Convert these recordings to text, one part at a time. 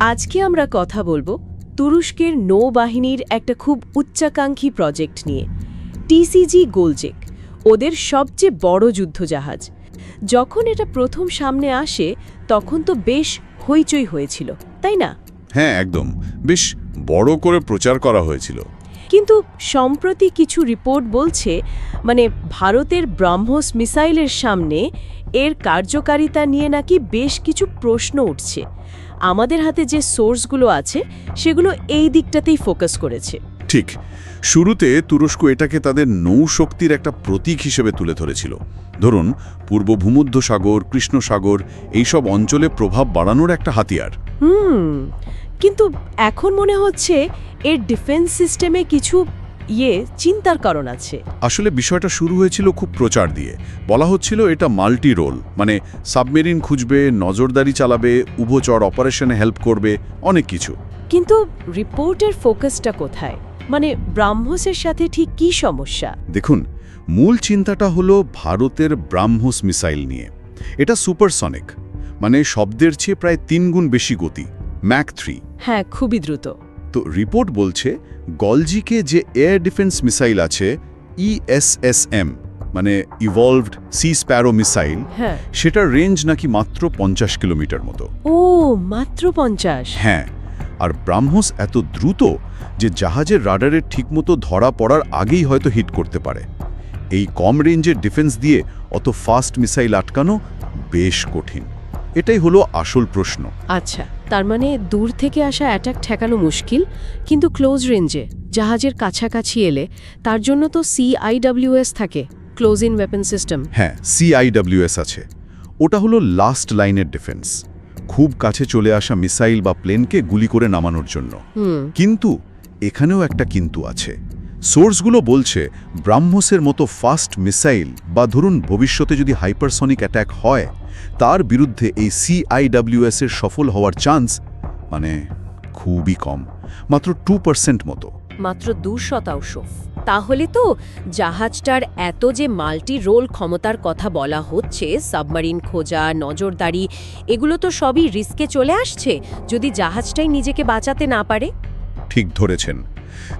আজকে আমরা কথা বলব তুরস্কের নৌবাহিনীর একটা খুব উচ্চাকাঙ্ক্ষী প্রজেক্ট নিয়ে। টিসিজি গোলজেক, ওদের সবচেয়ে বড় যুদ্ধজাহাজ। যখন এটা প্রথম সামনে আসে, তখন তো বেশ হইচই হয়েছিল, তাই না? হ্যাঁ একদম। বেশ বড় করে প্রচার করা হয়েছিল। কিন্তু সম্প্রতি কিছু রিপোর্ট বলছে মানে ভারতের ব্রাহ্মস মিসাইলের সামনে এর কার্যকারিতা নিয়ে নাকি বেশ কিছু প্রশ্ন উঠছে। আমাদের হাতে যে সোর্সগুলো আছে সেগুলো এই দিকটাতেই ফোকাস করেছে। ঠিক শুরুতে তুরস্ক এটাকে তাদের নৌশক্তির একটা প্রতীক হিসেবে তুলে ধরেছিল। ধরুন পূর্ব ভূমধ্য সাগর কৃষ্ণ সাগর এইসব অঞ্চলে প্রভাব বাড়ানোর একটা হাতিয়ার। হুম কিন্তু এখন মনে হচ্ছে এর ডিফেন্স সিস্টেমে কিছু ইয়ে চিন্তার কারণ আছে। আসলে বিষয়টা শুরু হয়েছিল খুব প্রচার দিয়ে। বলা হচ্ছিল এটা মাল্টি রোল মানে সাবমেরিন খুঁজবে নজরদারি চালাবে উভচর অপারেশনে হেল্প করবে অনেক কিছু। কিন্তু রিপোর্টের ফোকাসটা কোথায়? মানে ব্রাহ্মসের সাথে ঠিক কী সমস্যা? দেখুন মূল চিন্তাটা হলো ভারতের ব্রাহ্মস মিসাইল নিয়ে। এটা সুপারসনিক মানে শব্দের চেয়ে প্রায় তিন গুণ বেশি গতি ম্যাক থ্রি। হ্যাঁ খুবই দ্রুত। তো রিপোর্ট বলছে গলজিকে যে এয়ার ডিফেন্স মিসাইল আছে E ইএসএসএম মানে ইভলভড সি স্প্যারো মিসাইল হ্যাঁ। সেটার রেঞ্জ নাকি মাত্র পঞ্চাশ কিলোমিটার মতো। ও মাত্র পঞ্চাশ? হ্যাঁ আর ব্রাহ্মস এত দ্রুত যে জাহাজের রাডারের ঠিকমতো ধরা পড়ার আগেই হয়তো হিট করতে পারে। এই কম রেঞ্জের ডিফেন্স দিয়ে অত ফাস্ট মিসাইল আটকানো বেশ কঠিন। এটাই হলো আসল প্রশ্ন। আচ্ছা। তার মানে দূর থেকে আসা অ্যাটাক ঠেকানো মুশকিল কিন্তু ক্লোজ রেঞ্জে জাহাজের কাছাকাছি এলে তার জন্য তো সিআইডব্লিউএস থাকে ক্লোজ ইন ওয়েপন সিস্টেম হ্যাঁ সিআইডব্লিউএস আছে। ওটা হলো লাস্ট লাইনের ডিফেন্স খুব কাছে চলে আসা মিসাইল বা প্লেনকে গুলি করে নামানোর জন্য। কিন্তু এখানেও একটা কিন্তু আছে। সোর্সগুলো বলছে ব্রাহ্মসের মতো ফাস্ট মিসাইল বা ধরুন ভবিষ্যতে যদি হাইপারসনিক অ্যাট্যাক হয় তার বিরুদ্ধে এই সিআইডব্লিউএস এর সফল হওয়ার চান্স মানে খুবই কম মাত্র টু পার্সেন্ট মতো। মাত্র দু শতাংশ। তাহলে তো জাহাজটার এত যে মাল্টি রোল ক্ষমতার কথা বলা হচ্ছে সাবমারিন খোঁজা নজরদারি এগুলো তো সবই রিস্কে চলে আসছে যদি জাহাজটাই নিজেকে বাঁচাতে না পারে। ঠিক ধরেছেন।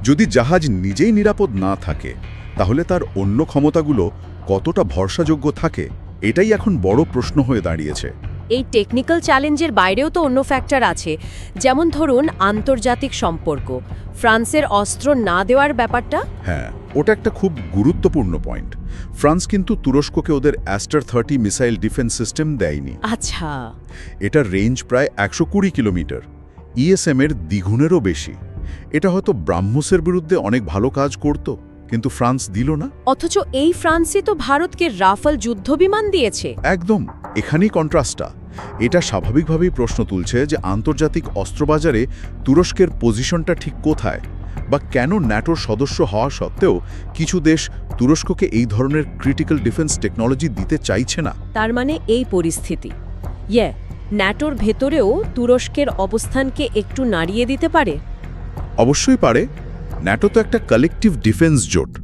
যদি জাহাজ নিজেই নিরাপদ না থাকে তাহলে তার অন্য ক্ষমতাগুলো কতটা ভরসাযোগ্য থাকে এটাই এখন বড় প্রশ্ন হয়ে দাঁড়িয়েছে। এই টেকনিক্যাল চ্যালেঞ্জের বাইরেও তো অন্য ফ্যাক্টর আছে যেমন ধরুন আন্তর্জাতিক সম্পর্ক। ফ্রান্সের অস্ত্র না দেওয়ার ব্যাপারটা? হ্যাঁ ওটা একটা খুব গুরুত্বপূর্ণ পয়েন্ট ফ্রান্স কিন্তু তুরস্ককে ওদের Aster thirty missile defence system দেয়নি। আচ্ছা। এটার রেঞ্জ প্রায় একশো কুড়ি কিলোমিটার। ইএসএম এর দ্বিগুণেরও বেশি। এটা হয়তো ব্রাহ্মসের বিরুদ্ধে অনেক ভালো কাজ করত কিন্তু ফ্রান্স দিল না। অথচ এই ফ্রান্সই তো ভারতকে রাফাল যুদ্ধবিমান দিয়েছে। একদম এখানেই কন্ট্রাস্টটা। এটা স্বাভাবিকভাবেই প্রশ্ন তুলছে যে আন্তর্জাতিক অস্ত্রবাজারে তুরস্কের পজিশনটা ঠিক কোথায়? বা কেন ন্যাটোর সদস্য হওয়া সত্ত্বেও কিছু দেশ তুরস্ককে এই ধরনের ক্রিটিক্যাল ডিফেন্স টেকনোলজি দিতে চাইছে না? তার মানে এই পরিস্থিতি। ইয়ে ন্যাটোর ভেতরেও তুরস্কের অবস্থানকে একটু নাড়িয়ে দিতে পারে? অবশ্যই পারে। ন্যাটো তো একটা কালেকটিভ ডিফেন্স জোট।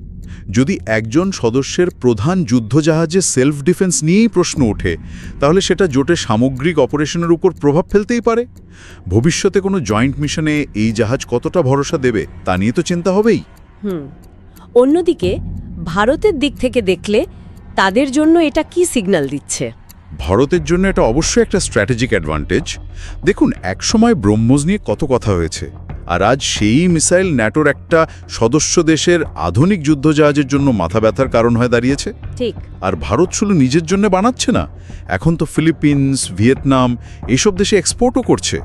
যদি একজন সদস্যের প্রধান যুদ্ধজাহাজে সেলফ ডিফেন্স নিয়েই প্রশ্ন ওঠে তাহলে সেটা জোটের সামগ্রিক অপারেশনের উপর প্রভাব ফেলতেই পারে। ভবিষ্যতে কোনো জয়েন্ট মিশনে এই জাহাজ কতটা ভরসা দেবে তা নিয়ে তো চিন্তা হবেই। হুম। অন্যদিকে ভারতের দিক থেকে দেখলে তাদের জন্য এটা কি সিগন্যাল দিচ্ছে? ভারতের জন্য এটা অবশ্যই একটা স্ট্র্যাটেজিক অ্যাডভান্টেজ দেখুন একসময় ব্রহ্মোস নিয়ে কত কথা হয়েছে। আর আজ সেই মিসাইল ন্যাটোর একটা সদস্য দেশের আধুনিক যুদ্ধজাহাজের জন্য মাথা ব্যথার কারণ হয়ে দাঁড়িয়েছে। ঠিক। আর ভারত শুধু নিজের জন্য বানাচ্ছে না এখন তো ফিলিপিন্স ভিয়েতনাম এইসব দেশে এক্সপোর্টও করছে।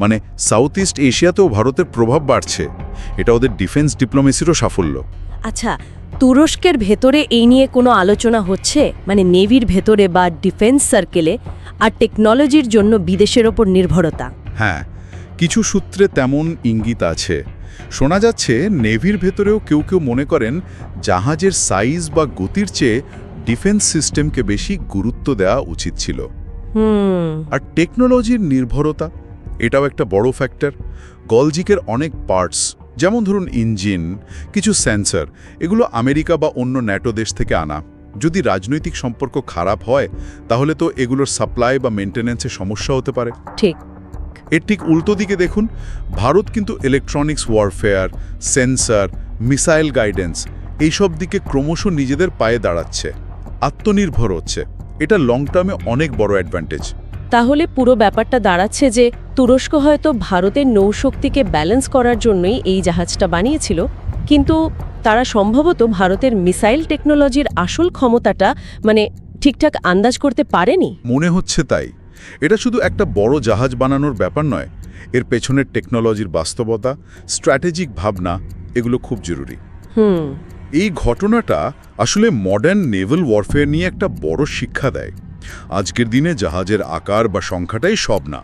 মানে সাউথ ইস্ট এশিয়াতেও ভারতের প্রভাব বাড়ছে। এটা ওদের ডিফেন্স ডিপ্লোমেসিরও সাফল্য। আচ্ছা তুরস্কের ভেতরে এই নিয়ে কোনো আলোচনা হচ্ছে? মানে নেভির ভেতরে বা ডিফেন্স সার্কেলে আর টেকনোলজির জন্য বিদেশের ওপর নির্ভরতা? হ্যাঁ কিছু সূত্রে তেমন ইঙ্গিত আছে। শোনা যাচ্ছে নেভির ভেতরেও কেউ কেউ মনে করেন জাহাজের সাইজ বা গতির চেয়ে ডিফেন্স সিস্টেমকে বেশি গুরুত্ব দেওয়া উচিত ছিল। আর টেকনোলজির নির্ভরতা এটাও একটা বড় ফ্যাক্টর। গলজিকের অনেক পার্টস যেমন ধরুন ইঞ্জিন কিছু সেন্সর এগুলো আমেরিকা বা অন্য ন্যাটো দেশ থেকে আনা। যদি রাজনৈতিক সম্পর্ক খারাপ হয় তাহলে তো এগুলোর সাপ্লাই বা মেনটেন্যান্সে সমস্যা হতে পারে। ঠিক। এর ঠিক উল্টো দিকে দেখুন ভারত কিন্তু electronics warfare sensor missile guidance এইসব দিকে ক্রমশ নিজেদের পায়ে দাঁড়াচ্ছে আত্মনির্ভর হচ্ছে। এটা লং টার্মে অনেক বড় অ্যাডভান্টেজ তাহলে পুরো ব্যাপারটা দাঁড়াচ্ছে যে তুরস্ক হয়তো ভারতের নৌশক্তিকে ব্যালেন্স করার জন্যই এই জাহাজটা বানিয়েছিল কিন্তু তারা সম্ভবত ভারতের মিসাইল টেকনোলজির আসল ক্ষমতাটা মানে ঠিকঠাক আন্দাজ করতে পারেনি। মনে হচ্ছে তাই। এটা শুধু একটা বড় জাহাজ বানানোর ব্যাপার নয় এর পেছনের টেকনোলজির বাস্তবতা স্ট্র্যাটেজিক ভাবনা এগুলো খুব জরুরি। এই ঘটনাটা আসলে মডার্ন নেভাল ওয়ারফেয়ার নিয়ে একটা বড় শিক্ষা দেয়। আজকের দিনে জাহাজের আকার বা সংখ্যাটাই সব না।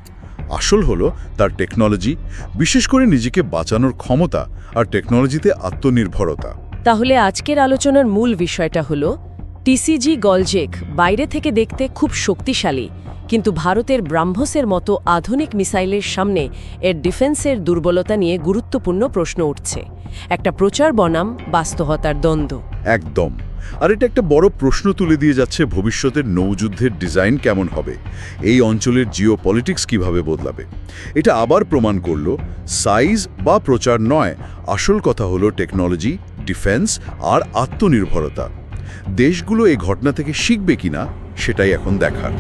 আসল হলো তার টেকনোলজি বিশেষ করে নিজেকে বাঁচানোর ক্ষমতা আর টেকনোলজিতে আত্মনির্ভরতা। তাহলে আজকের আলোচনার মূল বিষয়টা হলো টিসিজি গলজেক বাইরে থেকে দেখতে খুব শক্তিশালী, কিন্তু ভারতের ব্রাহ্মসের মতো আধুনিক মিসাইলের সামনে এর ডিফেন্সের দুর্বলতা নিয়ে গুরুত্বপূর্ণ প্রশ্ন উঠছে। একটা প্রচার বনাম বাস্তবতার দ্বন্দ্ব। একদম। আর এটা একটা বড় প্রশ্ন তুলে দিয়ে যাচ্ছে ভবিষ্যতের নৌযুদ্ধের ডিজাইন কেমন হবে, এই অঞ্চলের জিও পলিটিক্স কীভাবে বদলাবে। এটা আবার প্রমাণ করল, সাইজ বা প্রচার নয়, আসল কথা হলো টেকনোলজি, ডিফেন্স আর আত্মনির্ভরতা। দেশগুলো এই ঘটনা থেকে শিখবে কিনা সেটাই এখন দেখার।